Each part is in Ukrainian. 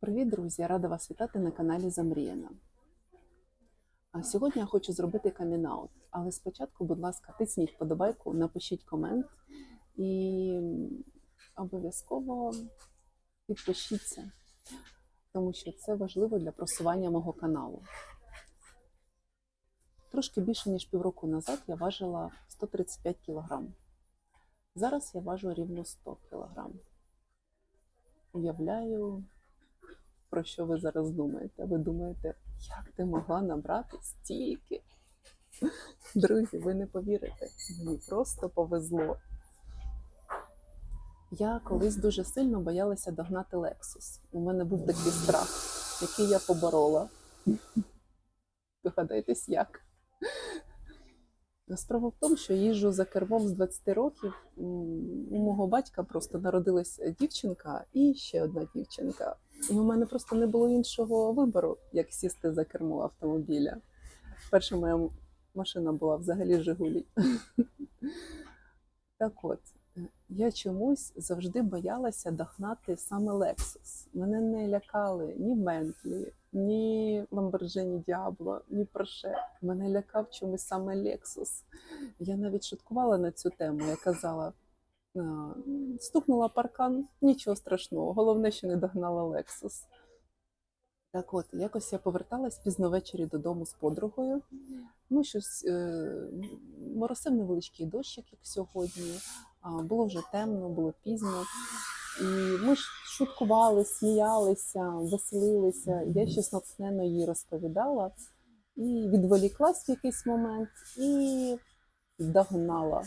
Привіт, друзі! Рада вас вітати на каналі Замріяна. А Сьогодні я хочу зробити камінаут, але спочатку, будь ласка, тисніть вподобайку, напишіть комент і обов'язково підпишіться, тому що це важливо для просування мого каналу. Трошки більше ніж півроку назад я важила 135 кг. Зараз я важу рівно 100 кг. Уявляю, про що ви зараз думаєте? Ви думаєте, як ти могла набрати стільки? Друзі, ви не повірите, мені просто повезло. Я колись дуже сильно боялася догнати Lexus. У мене був такий страх, який я поборола. Догадайтесь, як. Справа в тому, що їжджу за кермом з 20 років. У мого батька просто народилась дівчинка і ще одна дівчинка. І у мене просто не було іншого вибору, як сісти за кермо автомобіля. Перша моя машина була взагалі Жигулі. Так от, е, я чомусь завжди боялася догнати саме Lexus. Мене не лякали ні Bentley, ні Lamborghini Diablo, ні Porsche. Мене лякав чомусь саме Lexus. Я навіть шуткувала на цю тему. Я казала, стукнула паркан, нічого страшного, головне, що не догнала Lexus. Так от, якось я поверталась пізно ввечері додому з подругою. Ну, щось е, моросив невеличкий дощик, як сьогодні. А, було вже темно, було пізно. І ми шуткували, сміялися, веселилися. Я щось натхненно їй розповідала і відволіклась в якийсь момент і догнала.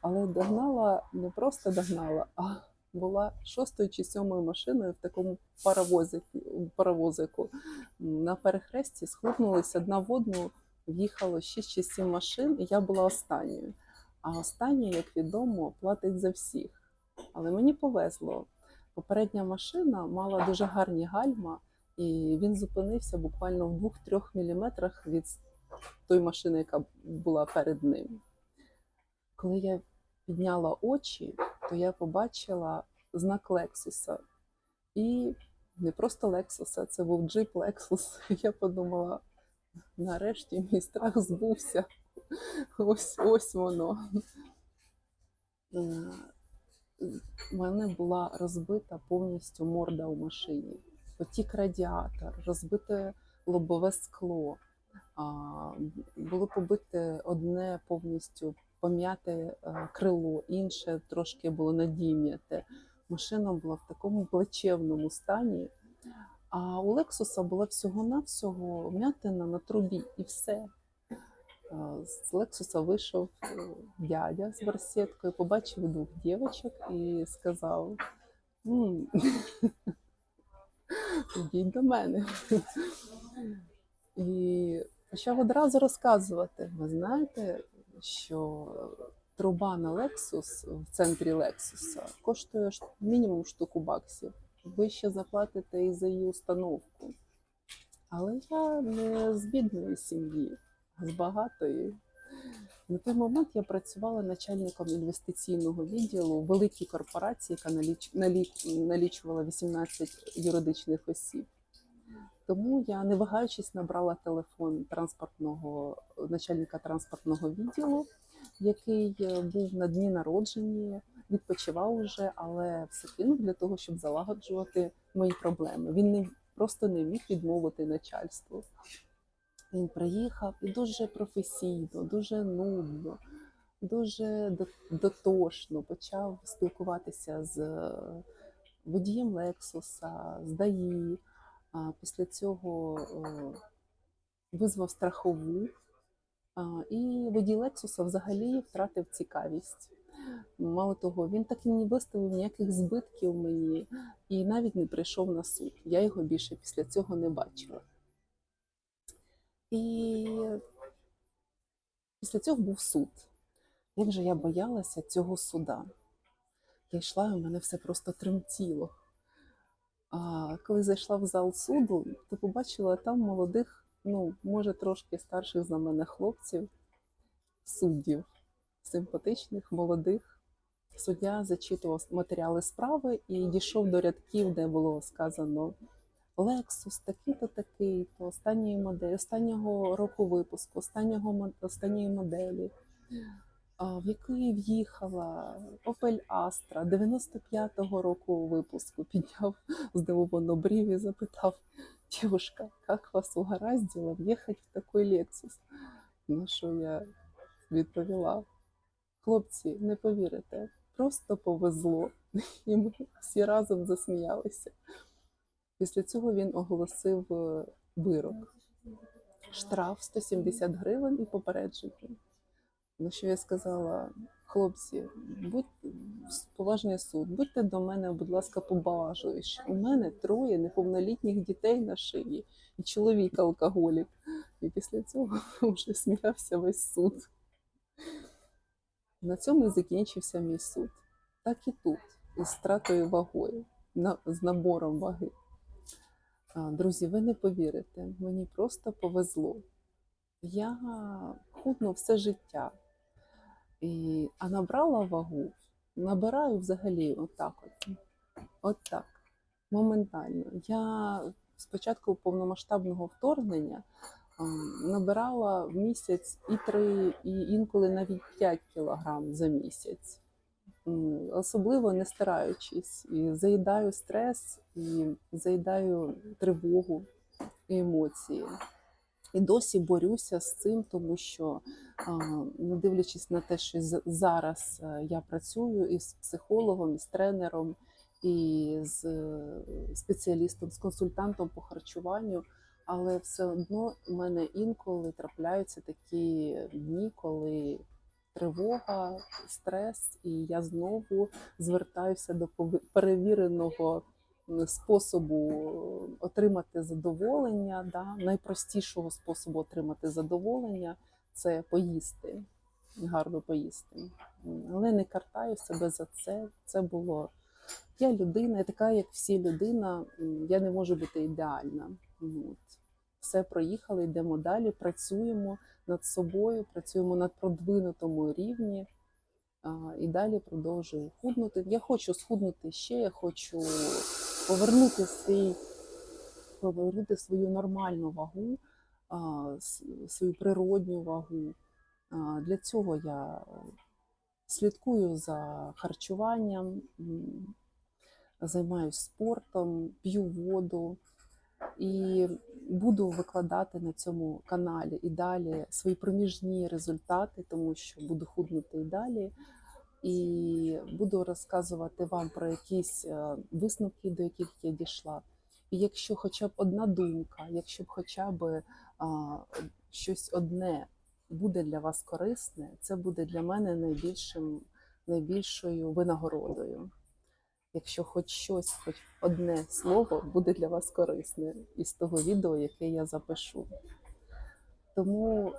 Але догнала не просто догнала, а була шостою чи сьомою машиною в такому паровозику, паровозику. На перехресті схлопнулися одна в одну, в'їхало 6 чи 7 машин, і я була останньою. А остання, як відомо, платить за всіх. Але мені повезло. Попередня машина мала дуже гарні гальма, і він зупинився буквально в 2-3 міліметрах від тої машини, яка була перед ним. Коли я підняла очі, то я побачила знак Лексуса. І не просто Лексуса, це був джип Лексус. Я подумала, нарешті мій страх збувся. Ось ось воно. У мене була розбита повністю морда у машині. Потік радіатор, розбите лобове скло. Було побите одне повністю пом'яте е, крило, інше трошки було надім'яте. Машина була в такому плачевному стані. А у Лексуса була всього-навсього вмятина на трубі і все. Е, З Лексуса вийшов е, дядя з барсеткою, побачив двох дівчинок і сказав: «М, Ідіть до мене. І почав одразу розказувати. Ви знаєте, що труба на Lexus в центрі Лексуса коштує мінімум штуку баксів. Ви ще заплатите і за її установку. Але я не з бідної сім'ї, а з багатої. На той момент я працювала начальником інвестиційного відділу великій корпорації, яка наліч... налі- налічувала 18 юридичних осіб. Тому я, не вагаючись, набрала телефон транспортного начальника транспортного відділу, який е, був на дні народження, відпочивав уже, але все кинув для того, щоб залагоджувати мої проблеми. Він не просто не міг відмовити начальству. Він приїхав і дуже професійно, дуже нудно, дуже дотошно почав спілкуватися з е, водієм Лексуса, з ДАІ. Після цього е, визвав страхову, і водій взагалі втратив цікавість. Мало того, він так і не виставив ніяких збитків мені і навіть не прийшов на суд. Я його більше після цього не бачила. І після цього був суд. Як же я боялася цього суда? Я йшла, і у мене все просто тремтіло. А коли зайшла в зал суду, то побачила там молодих, ну, може, трошки старших за мене хлопців, суддів, симпатичних, молодих. Суддя зачитував матеріали справи і дійшов до рядків, де було сказано Lexus такий-то такий, то останньої моделі, останнього року випуску, останнього останньої моделі, в якої в'їхала Opel Astra 95-го року випуску. Підняв здивовано брів і запитав: Дівушка, як вас угораздило в'їхати в такий Lexus? На що я відповіла: хлопці, не повірите, просто повезло. І ми всі разом засміялися. Після цього він оголосив е, вирок. Штраф 170 гривень і попередження. На що я сказала, хлопці, будь поважний суд, будьте до мене, будь ласка, побажливіші. У мене троє неповнолітніх дітей на шиї і чоловік алкоголік. І після цього вже сміявся весь суд. На цьому і закінчився мій суд. Так і тут, із стратою вагою, з набором ваги. Друзі, ви не повірите, мені просто повезло. Я худну все життя, і, а набрала вагу, набираю взагалі отак от. От так, моментально. Я спочатку повномасштабного вторгнення набирала в місяць і 3, і інколи навіть 5 кілограм за місяць. Особливо не стараючись. І заїдаю стрес, і заїдаю тривогу і емоції. І досі борюся з цим, тому що, не дивлячись на те, що зараз е, я працюю і з психологом, і з тренером, і з е, спеціалістом, з консультантом по харчуванню, але все одно у мене інколи трапляються такі дні, коли тривога, стрес, і я знову звертаюся до перевіреного способу отримати задоволення. Да? Найпростішого способу отримати задоволення це поїсти, гарно поїсти. Але не картаю себе за це. Це було. Я людина, я така, як всі людина, я не можу бути ідеальна. От. Все проїхали, йдемо далі, працюємо над собою, працюємо на продвинутому рівні. І далі продовжую худнути. Я хочу схуднути ще, я хочу повернути свій, повернути свою нормальну вагу, свою природню вагу. Для цього я слідкую за харчуванням, займаюся спортом, п'ю воду і буду викладати на цьому каналі і далі свої проміжні результати, тому що буду худнути і далі. І буду розказувати вам про якісь е, висновки, до яких я дійшла. І якщо хоча б одна думка, якщо б хоча б а, щось одне буде для вас корисне, це буде для мене найбільшим, найбільшою винагородою. Якщо хоч щось, хоч одне слово буде для вас корисне із того відео, яке я запишу. Тому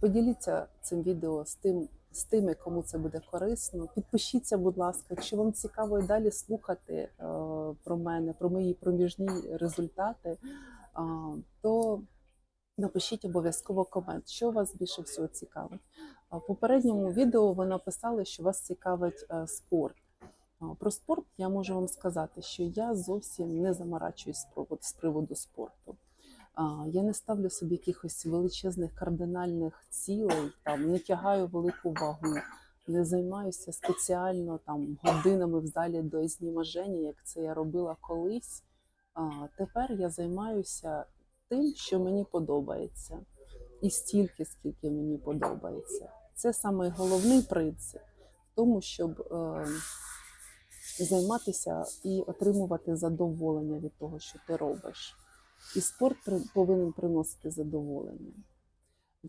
поділіться цим відео з тим, з тими, кому це буде корисно. Підпишіться, будь ласка, якщо вам цікаво і далі слухати е, про мене, про мої проміжні результати, то напишіть обов'язково комент, що вас більше всього цікавить. В попередньому відео ви написали, що вас цікавить е, спорт. Про спорт я можу вам сказати, що я зовсім не заморачуюсь з приводу- спорту. Я не ставлю собі якихось величезних кардинальних цілей, там не тягаю велику вагу, не займаюся спеціально там годинами в залі до знімаження, як це я робила колись. Тепер я займаюся тим, що мені подобається, і стільки, скільки мені подобається. Це саме головний принцип в тому, щоб е, займатися і отримувати задоволення від того, що ти робиш. І спорт повинен приносити задоволення.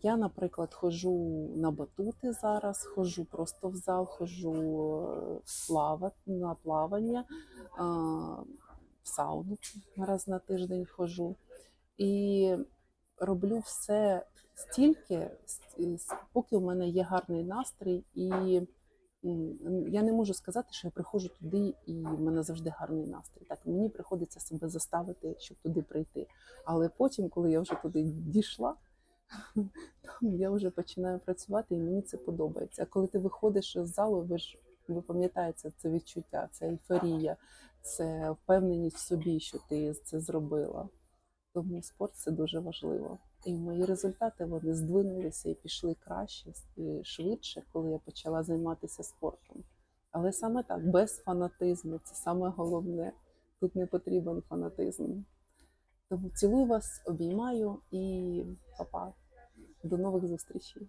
Я, наприклад, ходжу на батути зараз, ходжу просто в зал, ходжу е, на плавання, в сауну раз на тиждень ходжу. І роблю все стільки, поки у мене є гарний настрій, і я не можу сказати, що я приходжу туди і в мене завжди гарний настрій. Так мені приходиться себе заставити, щоб туди прийти. Але потім, коли я вже туди дійшла, там я вже починаю працювати, і мені це подобається. А коли ти виходиш з залу, ви ж ви пам'ятаєте це відчуття, це ейфорія, це впевненість в собі, що ти це зробила. Тому спорт це дуже важливо. І мої результати вони здвинулися і пішли краще і швидше, коли я почала займатися спортом. Але саме так, без фанатизму, це саме головне. Тут не потрібен фанатизм. Тому цілую вас, обіймаю і па-па. До нових зустрічей.